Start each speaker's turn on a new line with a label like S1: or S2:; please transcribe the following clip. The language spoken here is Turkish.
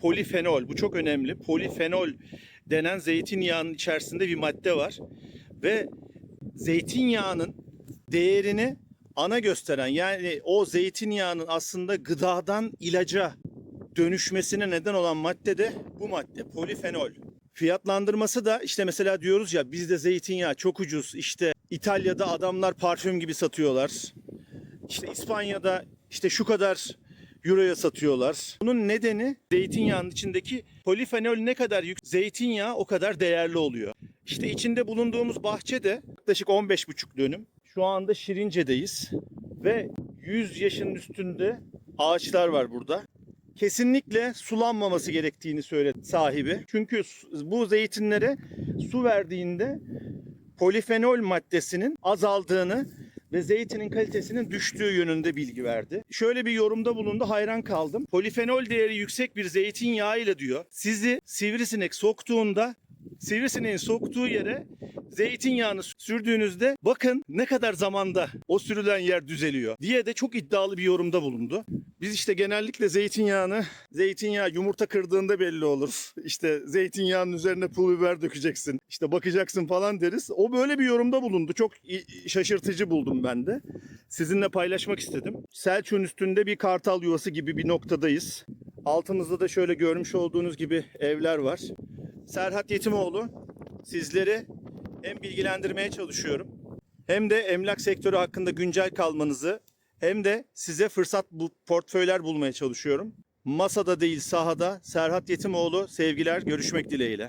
S1: polifenol. Bu çok önemli. Polifenol denen zeytinyağının içerisinde bir madde var. Ve zeytinyağının değerini ana gösteren yani o zeytinyağının aslında gıdadan ilaca dönüşmesine neden olan madde de bu madde polifenol. Fiyatlandırması da işte mesela diyoruz ya bizde zeytinyağı çok ucuz. İşte İtalya'da adamlar parfüm gibi satıyorlar. İşte İspanya'da işte şu kadar euroya satıyorlar. Bunun nedeni zeytinyağının içindeki polifenol ne kadar yük zeytinyağı o kadar değerli oluyor. İşte içinde bulunduğumuz bahçe de yaklaşık 15,5 dönüm. Şu anda Şirince'deyiz ve 100 yaşın üstünde ağaçlar var burada. Kesinlikle sulanmaması gerektiğini söyledi sahibi. Çünkü bu zeytinlere su verdiğinde polifenol maddesinin azaldığını ve zeytinin kalitesinin düştüğü yönünde bilgi verdi. Şöyle bir yorumda bulundu hayran kaldım. Polifenol değeri yüksek bir zeytinyağı ile diyor sizi sivrisinek soktuğunda sivrisineğin soktuğu yere zeytinyağını sürdüğünüzde bakın ne kadar zamanda o sürülen yer düzeliyor diye de çok iddialı bir yorumda bulundu. Biz işte genellikle zeytinyağını zeytinyağı yumurta kırdığında belli olur. İşte zeytinyağının üzerine pul biber dökeceksin. İşte bakacaksın falan deriz. O böyle bir yorumda bulundu. Çok şaşırtıcı buldum ben de. Sizinle paylaşmak istedim. Selçuk'un üstünde bir kartal yuvası gibi bir noktadayız. Altımızda da şöyle görmüş olduğunuz gibi evler var. Serhat Yetimoğlu sizleri hem bilgilendirmeye çalışıyorum hem de emlak sektörü hakkında güncel kalmanızı hem de size fırsat bu portföyler bulmaya çalışıyorum. Masada değil sahada Serhat Yetimoğlu sevgiler görüşmek dileğiyle.